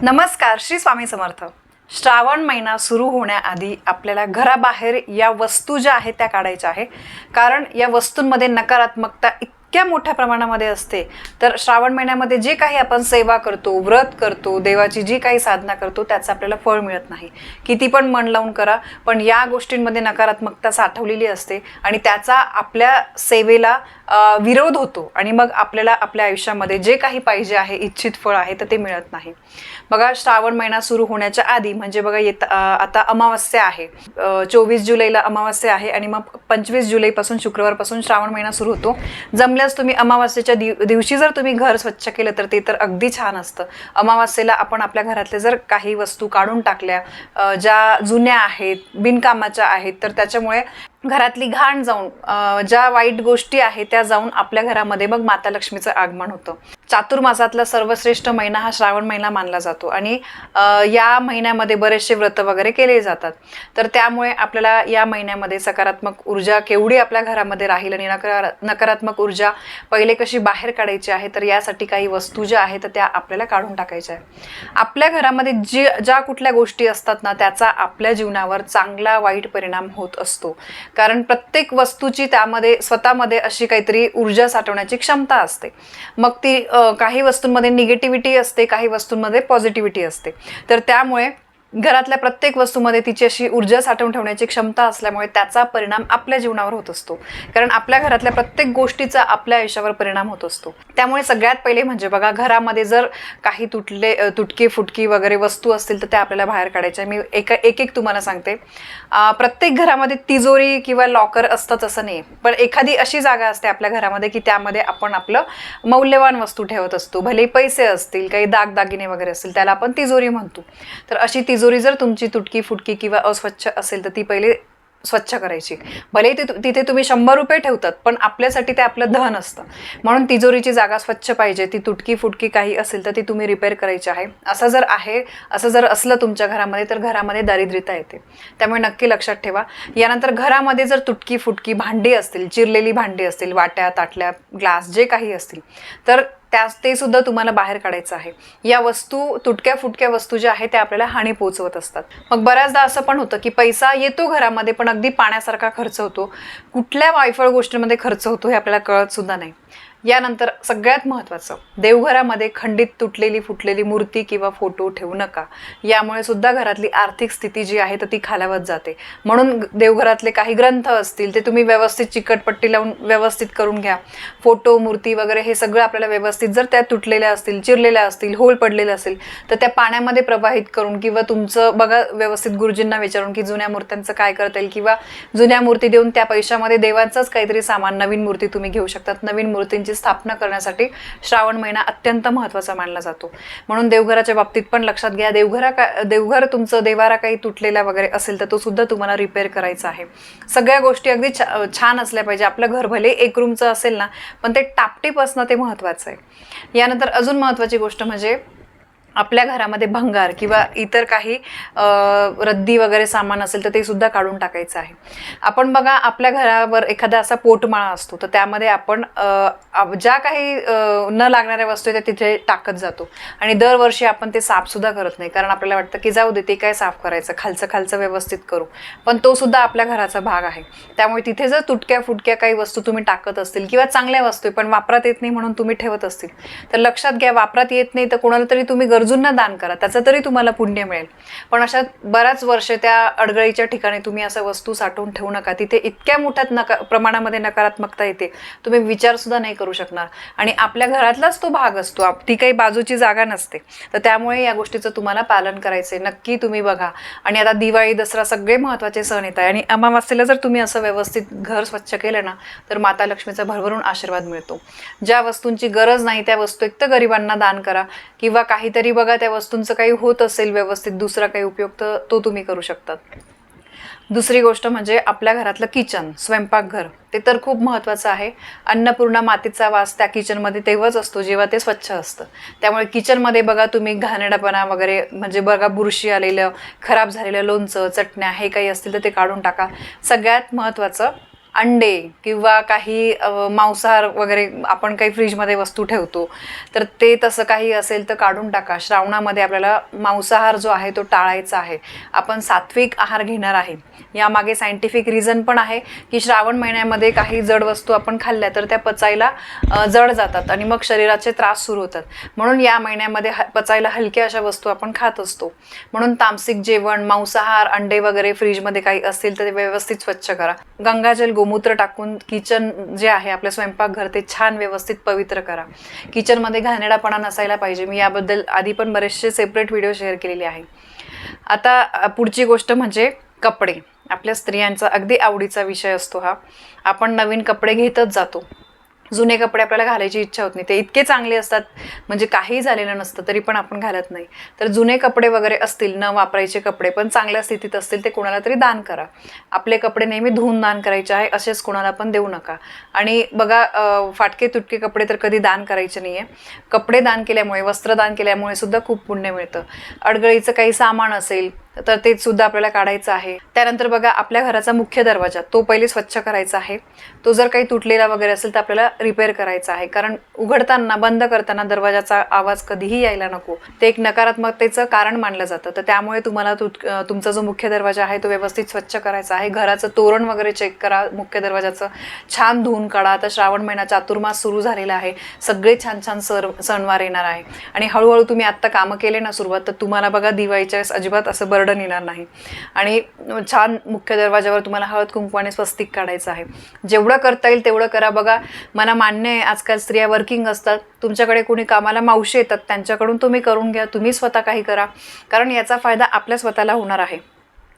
नमस्कार श्री स्वामी समर्थ. श्रावण महिना सुरू होण्याआधी आपल्याला घराबाहेर या वस्तू ज्या आहेत त्या काढायच्या आहे कारण या वस्तूंमध्ये नकारात्मकता इतक्या मोठ्या प्रमाणामध्ये असते. तर श्रावण महिन्यामध्ये जे काही आपण सेवा करतो व्रत करतो देवाची जी काही साधना करतो त्याचं आपल्याला फळ मिळत नाही. किती पण मन लावून करा पण या गोष्टींमध्ये नकारात्मकता साठवलेली असते आणि त्याचा आपल्या सेवेला विरोध होतो आणि मग आपल्याला आपल्या आयुष्यामध्ये जे काही पाहिजे आहे इच्छित फळ आहे तर ते मिळत नाही. बघा श्रावण महिना सुरू होण्याच्या आधी म्हणजे बघा येत आता अमावस्या आहे. चोवीस जुलैला अमावस्या आहे आणि मग पंचवीस जुलैपासून शुक्रवारपासून श्रावण महिना सुरू होतो. पहिल्याच तुम्ही अमावास्येच्या दिव दिवशी जर तुम्ही घर स्वच्छ केलं तर ते तर अगदी छान असतं. अमावास्येला आपण आपल्या घरातले जर काही वस्तू काढून टाकल्या ज्या जुन्या आहेत बिनकामाच्या आहेत तर त्याच्यामुळे घरातली घाण जाऊन ज्या वाईट गोष्टी आहेत त्या जाऊन आपल्या घरामध्ये मग माता लक्ष्मीचं आगमन होतं. चातुर्मासातला सर्वश्रेष्ठ महिना हा श्रावण महिना मानला जातो आणि या महिन्यामध्ये बरेचसे व्रत वगैरे केले जातात. तर त्यामुळे आपल्याला या महिन्यामध्ये सकारात्मक ऊर्जा केवढी आपल्या घरामध्ये राहील आणि नकारा नकारात्मक ऊर्जा पहिले कशी बाहेर काढायची आहे तर यासाठी काही वस्तू ज्या आहेत त्या आपल्याला काढून टाकायच्या आहे आपल्या घरामध्ये जी ज्या कुठल्या गोष्टी असतात ना त्याचा आपल्या जीवनावर चांगला वाईट परिणाम होत असतो. कारण प्रत्येक वस्तूची त्यामध्ये स्वतःमध्ये अशी काहीतरी ऊर्जा साठवण्याची क्षमता असते. मग ती काही वस्तूंमध्ये निगेटिव्हिटी असते काही वस्तूंमध्ये पॉझिटिव्हिटी असते. तर त्यामुळे घरातल्या प्रत्येक वस्तूमध्ये तिची अशी ऊर्जा साठवून ठेवण्याची क्षमता असल्यामुळे त्याचा परिणाम आपल्या जीवनावर होत असतो. कारण आपल्या घरातल्या प्रत्येक गोष्टीचा आपल्या आयुष्यावर परिणाम होत असतो. त्यामुळे सगळ्यात पहिले म्हणजे बघा घरामध्ये जर काही तुटले तुटकी फुटकी वगैरे वस्तू असतील तर त्या आपल्याला बाहेर काढायच्या. मी एक एक एक तुम्हाला सांगते. प्रत्येक घरामध्ये तिजोरी किंवा लॉकर असतंच असं नाही. पण एखादी अशी जागा असते आपल्या घरामध्ये की त्यामध्ये आपण आपलं मौल्यवान वस्तू ठेवत असतो. भले पैसे असतील काही दागदागिने वगैरे असतील त्याला आपण तिजोरी म्हणतो. तर अशी तिजोरी तिजोरी जर तुमची तुटकी फुटकी किंवा अस्वच्छ असेल तर ती पहिले स्वच्छ करायची. भले ती तिथे तुम्ही शंभर रुपये ठेवतात पण आपल्यासाठी ते आपलं धन असतं. म्हणून तिजोरीची जागा स्वच्छ पाहिजे ती तुटकी फुटकी काही असेल तर ती तुम्ही रिपेअर करायची आहे. असं जर आहे असं जर असलं तुमच्या घरामध्ये तर घरामध्ये दारिद्र्यता येते. त्यामुळे नक्की लक्षात ठेवा. यानंतर घरामध्ये जर तुटकी फुटकी भांडी असतील चिरलेली भांडी असतील वाट्या ताटल्या ग्लास जे काही असतील तर त्यास ते सुद्धा तुम्हाला बाहेर काढायचं आहे. या वस्तू तुटक्या फुटक्या वस्तू ज्या आहेत त्या आपल्याला हानी पोहोचवत असतात. मग बऱ्याचदा असं पण होतं की पैसा येतो घरामध्ये पण अगदी पाण्यासारखा खर्च होतो. कुठल्या वायफळ गोष्टींमध्ये खर्च होतो हे आपल्याला कळत सुद्धा नाही. यानंतर सगळ्यात महत्त्वाचं देवघरामध्ये खंडित तुटलेली फुटलेली मूर्ती किंवा फोटो ठेवू नका. यामुळे सुद्धा घरातली आर्थिक स्थिती जी आहे तर ती खालावत जाते. म्हणून देवघरातले काही ग्रंथ असतील ते तुम्ही व्यवस्थित चिकटपट्टी लावून व्यवस्थित करून घ्या. फोटो मूर्ती वगैरे हे सगळं आपल्याला व्यवस्थित जर त्या तुटलेल्या असतील चिरलेल्या असतील होल पडलेल्या असेल तर त्या पाण्यामध्ये प्रवाहित करून किंवा तुमचं बघा व्यवस्थित गुरुजींना विचारून की जुन्या मूर्त्यांचं काय करता येईल किंवा जुन्या मूर्ती देऊन त्या पैशामध्ये देवांचंच काहीतरी सामान नवीन मूर्ती तुम्ही घेऊ शकतात. नवीन मूर्तींची स्थापना करण्यासाठी श्रावण महिना अत्यंत महत्त्वाचा मानला जातो. म्हणून देवघराच्या बाबतीत पण लक्षात घ्या देवघरा का देवघर तुमचं देवारा काही तुटलेला वगैरे असेल तर तो सुद्धा तुम्हाला रिपेअर करायचा आहे. सगळ्या गोष्टी अगदी छान असल्या पाहिजे. आपलं घर भले एक रूमचं असेल ना पण ते टापटीप असणं ते महत्त्वाचं आहे. यानंतर अजून महत्त्वाची गोष्ट म्हणजे आपल्या घरामध्ये भंगार किंवा इतर काही रद्दी वगैरे सामान असेल तर ते सुद्धा काढून टाकायचं आहे. आपण बघा आपल्या घरावर एखादा असा पोटमाळा असतो तर त्यामध्ये आपण ज्या काही न लागणाऱ्या वस्तू आहेत त्या तिथे टाकत जातो. आणि दरवर्षी आपण ते साफसुद्धा करत नाही कारण आपल्याला वाटतं की जाऊ दे ते काय साफ करायचं खालचं खालचं व्यवस्थित करू. पण तो सुद्धा आपल्या घराचा भाग आहे. त्यामुळे तिथे जर तुटक्या फुटक्या काही वस्तू तुम्ही टाकत असतील किंवा चांगल्या वस्तू आहे, पण वापरात येत नाही म्हणून तुम्ही ठेवत असतील तर लक्षात घ्या वापरात येत नाही तर कोणाला तरी तुम्ही गरजूंना दान करा त्याचं तरी तुम्हाला पुण्य मिळेल. पण अशा बऱ्याच वर्ष त्या अडगळीच्या ठिकाणी तुम्ही असं वस्तू साठवून ठेवू नका. तिथे इतक्या मोठ्यात नका प्रमाणामध्ये नकारात्मकता येते. तुम्ही विचारसुद्धा नाही करू शकणार. आणि आपल्या घरातलाच तो भाग असतो. ती काही बाजूची जागा नसते. तर त्यामुळे या गोष्टीचं तुम्हाला पालन करायचं आहे नक्की तुम्ही बघा. आणि आता दिवाळी दसरा सगळे महत्त्वाचे सण येत आहे. आणि अमावास्येला जर तुम्ही असं व्यवस्थित घर स्वच्छ केलं ना तर माता लक्ष्मीचा भरभरून आशीर्वाद मिळतो. ज्या वस्तूंची गरज नाही त्या वस्तू एक तर गरिबांना दान करा किंवा काहीतरी बघा त्या वस्तूंचं काही होत असेल व्यवस्थित दुसरा काही उपयोग तर तो तुम्ही करू शकतात. दुसरी गोष्ट म्हणजे आपल्या घरातलं किचन स्वयंपाकघर ते तर खूप महत्त्वाचं आहे. अन्नपूर्णा मातीचा वास त्या किचनमध्ये तेव्हाच असतो जेव्हा ते स्वच्छ असतं. त्यामुळे किचनमध्ये बघा तुम्ही घाणेरडापणा वगैरे म्हणजे बघा बुरशी आलेलं खराब झालेलं लोणचं चटण्या हे काही असतील तर ते काढून टाका. सगळ्यात महत्त्वाचं अंडे किंवा काही मांसाहार वगैरे आपण काही फ्रीजमध्ये वस्तू ठेवतो तर ते तसं काही असेल तर काढून टाका. श्रावणामध्ये आपल्याला मांसाहार जो आहे तो टाळायचा आहे. आपण सात्विक आहार घेणार आहे. यामागे सायंटिफिक रिझन पण आहे की श्रावण महिन्यामध्ये काही जड वस्तू आपण खाल्ल्या तर त्या पचायला जड जातात आणि मग शरीराचे त्रास सुरू होतात. म्हणून या महिन्यामध्ये ह पचायला हलक्या अशा वस्तू आपण खात असतो. म्हणून तामसिक जेवण मांसाहार अंडे वगैरे फ्रीजमध्ये काही असतील तर ते व्यवस्थित स्वच्छ करा. गंगाजल गोमूत्र टाकून किचन जे आहे आपलं स्वयंपाकघर ते छान व्यवस्थित पवित्र करा. किचनमध्ये घाणेरडापणा नसायला पाहिजे. मी याबद्दल आधी पण बरेचसे सेपरेट व्हिडिओ शेअर केलेले आहे आता पुढची गोष्ट म्हणजे कपडे. आपल्या स्त्रियांचा अगदी आवडीचा विषय असतो हा. आपण नवीन कपडे घेतच जातो. जुने कपडे आपल्याला घालायची इच्छा होत नाही. ते इतके चांगले असतात म्हणजे काही झालेलं नसतं तरी पण आपण घालत नाही. तर जुने कपडे वगैरे असतील न वापरायचे कपडे पण चांगल्या स्थितीत असतील ते कोणाला तरी दान करा. आपले कपडे नेहमी धुवून दान करायचे आहे असेच कोणाला पण देऊ नका. आणि बघा फाटके तुटके कपडे तर कधी दान करायचे नाही आहे कपडे दान केल्यामुळे वस्त्रदान केल्यामुळे सुद्धा खूप पुण्य मिळतं. अडगळीचं काही सामान असेल तर ते सुद्धा आपल्याला काढायचं आहे. त्यानंतर बघा आपल्या घराचा मुख्य दरवाजा तो पहिले स्वच्छ करायचा आहे. तो जर काही तुटलेला वगैरे असेल तर आपल्याला रिपेअर करायचा आहे. कारण उघडताना बंद करताना दरवाजाचा आवाज कधीही यायला नको. ते एक नकारात्मकतेचं कारण मानलं जातं. तर त्यामुळे तुम्हाला तुट तुमचा जो मुख्य दरवाजा आहे तो व्यवस्थित स्वच्छ करायचा आहे. घराचं तोरण वगैरे चेक करा मुख्य दरवाजाचं. छान धुवून काढा. आता श्रावण महिना चातुर्मास सुरू झालेला आहे. सगळे छान छान सर सणवार येणार आहे. आणि हळूहळू तुम्ही आत्ता कामं केले ना सुरुवात तर तुम्हाला बघा दिवाळीच्या अजिबात असं बरं बर्डन येणार नाही. आणि छान मुख्य दरवाजावर तुम्हाला हळद कुंकवाने स्वस्तिक काढायचं आहे. जेवढं करता येईल तेवढं करा. बघा मला मान्य आहे आजकाल स्त्रिया वर्किंग असतात. तुमच्याकडे कोणी कामाला मावशी येतात त्यांच्याकडून तुम्ही करून घ्या. तुम्ही स्वतः काही करा. कारण याचा फायदा आपल्या स्वतःला होणार आहे.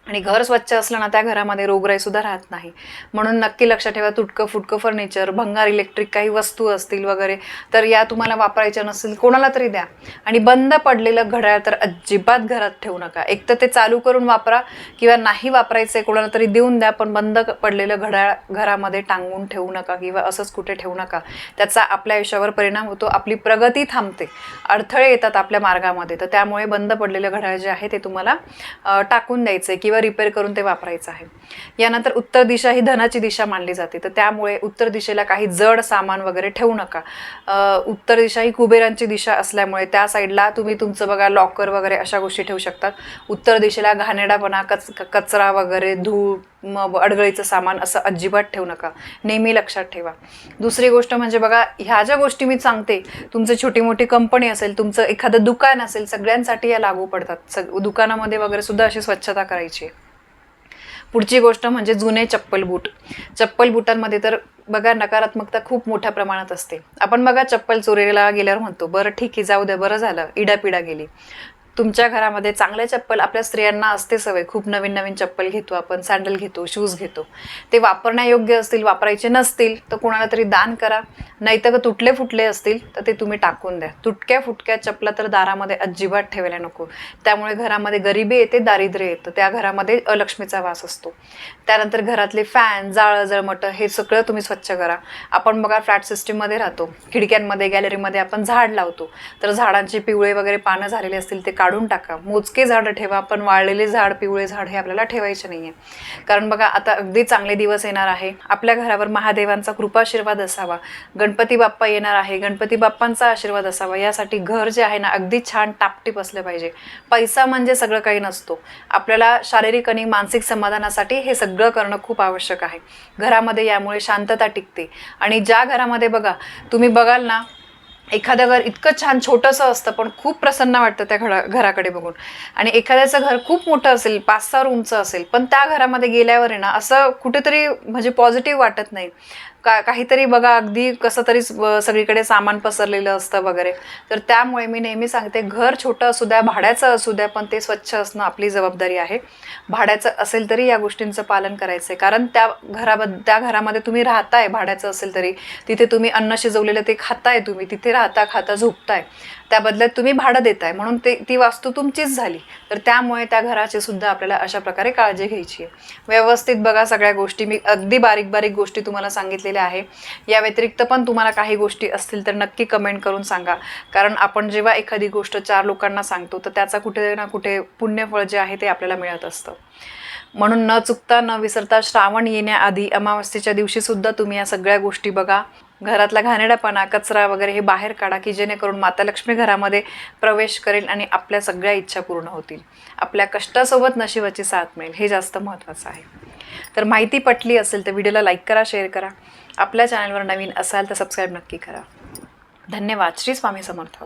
आणि घर स्वच्छ असलं ना त्या घरामध्ये रोगराई सुद्धा राहत नाही. म्हणून नक्की लक्षात ठेवा तुटकं फुटकं फर्निचर भंगार इलेक्ट्रिक काही वस्तू असतील वगैरे तर या तुम्हाला वापरायच्या नसतील कोणाला तरी द्या. आणि बंद पडलेलं घड्याळ तर अजिबात घरात ठेवू नका. एक तर ते चालू करून वापरा किंवा नाही वापरायचं कोणाला तरी देऊन द्या पण बंद पडलेलं घड्याळ घरामध्ये टांगून ठेवू नका किंवा असंच कुठे ठेवू नका. त्याचा आपल्या आयुष्यावर परिणाम होतो आपली प्रगती थांबते. अडथळे येतात आपल्या मार्गामध्ये तर त्यामुळे बंद पडलेलं घड्याळ जे आहे ते तुम्हाला टाकून द्यायचं आहे किंवा रिपेअर करून ते वापरायचं आहे. यानंतर उत्तर दिशा ही धनाची दिशा मानली जाते. तर त्यामुळे उत्तर दिशेला काही जड सामान वगैरे ठेवू नका. उत्तर दिशा ही कुबेरांची दिशा असल्यामुळे त्या साईडला तुम्ही तुमचं बघा लॉकर वगैरे अशा गोष्टी ठेवू शकतात. उत्तर दिशेला घाणेरडापणा कच कचरा वगैरे धूळ मग अडगळीचं सामान असं अजिबात ठेवू नका. नेहमी लक्षात ठेवा. दुसरी गोष्ट म्हणजे बघा ह्या ज्या गोष्टी मी सांगते तुमचं छोटी मोठी कंपनी असेल तुमचं एखादं दुकान असेल सगळ्यांसाठी या लागू पडतात. सग दुकानामध्ये वगैरे सुद्धा अशी स्वच्छता करायची. आहे. पुढची गोष्ट म्हणजे जुने चप्पल बूट. चप्पल बुटांमध्ये तर बघा नकारात्मकता खूप मोठ्या प्रमाणात असते. आपण बघा चप्पल चोरीला गेल्यावर म्हणतो बरं ठीक आहे जाऊ द्या बरं झालं इडापिडा गेली. तुमच्या घरामध्ये चांगल्या चप्पल आपल्या स्त्रियांना असते सवय. खूप नवीन नवीन चप्पल घेतो आपण सँडल घेतो शूज घेतो. ते वापरण्यायोग्य असतील वापरायचे नसतील तर कोणाला तरी दान करा. नाहीतर तुटले फुटले असतील तर ते तुम्ही टाकून द्या. तुटक्या फुटक्या चपला तर दारामध्ये अजिबात ठेवायला नको. त्यामुळे घरामध्ये गरिबी येते दारिद्र्य येतं. त्या घरामध्ये अलक्ष्मीचा वास असतो. त्यानंतर घरातले फॅन जाळं जळमटं हे सगळं तुम्ही स्वच्छ करा. आपण बघा फ्लॅट सिस्टीममध्ये राहतो. खिडक्यांमध्ये गॅलरीमध्ये आपण झाड लावतो. तर झाडांचे पिवळे वगैरे पानं झालेले असतील ते काढून टाका. मोजके झाडं ठेवा पण वाळलेले झाड पिवळे झाड हे आपल्याला ठेवायचे नाही आहे कारण बघा आता अगदी चांगले दिवस येणार आहे. आपल्या घरावर महादेवांचा कृपाशीर्वाद असावा. गणपती बाप्पा येणार आहे. गणपती बाप्पांचा आशीर्वाद असावा. यासाठी घर जे आहे ना अगदी छान टापटीप असलं पाहिजे. पैसा म्हणजे सगळं काही नसतो. आपल्याला शारीरिक आणि मानसिक समाधानासाठी हे सगळं करणं खूप आवश्यक आहे. घरामध्ये यामुळे शांतता टिकते. आणि ज्या घरामध्ये बघा तुम्ही बघाल ना एखादं घर इतकं छान छोटंसं असतं पण खूप प्रसन्न वाटतं त्या घरा घराकडे बघून. आणि एखाद्याचं घर खूप मोठं असेल पाच सहा रूमचं असेल पण त्या घरामध्ये गेल्यावर आहे ना असं कुठेतरी म्हणजे पॉझिटिव्ह वाटत नाही. का काहीतरी बघा अगदी कसं तरी सगळीकडे सामान पसरलेलं असतं वगैरे. तर त्यामुळे मी नेहमी सांगते घर छोटं असू द्या भाड्याचं असू द्या पण ते स्वच्छ असणं आपली जबाबदारी आहे. भाड्याचं असेल तरी या गोष्टींचं पालन करायचं आहे कारण त्या घराबद्द त्या घरामध्ये तुम्ही राहताय भाड्याचं असेल तरी. तिथे तुम्ही अन्न शिजवलेलं ते खाताय तुम्ही. तिथे राहता खाता झोपताय. त्या बदल्यात तुम्ही भाडं देताय म्हणून ते ती वास्तू तुमचीच झाली. तर त्यामुळे त्या घराची सुद्धा आपल्याला अशा प्रकारे काळजी घ्यायची आहे. व्यवस्थित बघा सगळ्या गोष्टी. मी अगदी बारीक बारीक गोष्टी तुम्हाला सांगितलेल्या आहे. या व्यतिरिक्त पण तुम्हाला काही गोष्टी असतील तर नक्की कमेंट करून सांगा. कारण आपण जेव्हा एखादी गोष्ट चार लोकांना सांगतो तर त्याचा कुठे ना कुठे पुण्यफळ जे आहे ते आपल्याला मिळत असतं. म्हणून न चुकता न विसरता श्रावण येण्याआधी अमावस्येच्या दिवशी सुद्धा तुम्ही या सगळ्या गोष्टी बघा. घरातला घाणेरडापणा कचरा वगैरे हे बाहेर काढा की जेणेकरून माता लक्ष्मी घरामध्ये प्रवेश करेल आणि आपल्या सगळ्या इच्छा पूर्ण होतील. आपल्या कष्टासोबत नशिबाची साथ मिळेल. हे जास्त महत्त्वाचं आहे. तर माहिती पटली असेल तर व्हिडिओला लाईक करा शेअर करा. आपल्या चॅनलवर नवीन असाल तर सबस्क्राईब नक्की करा. धन्यवाद. श्री स्वामी समर्थ.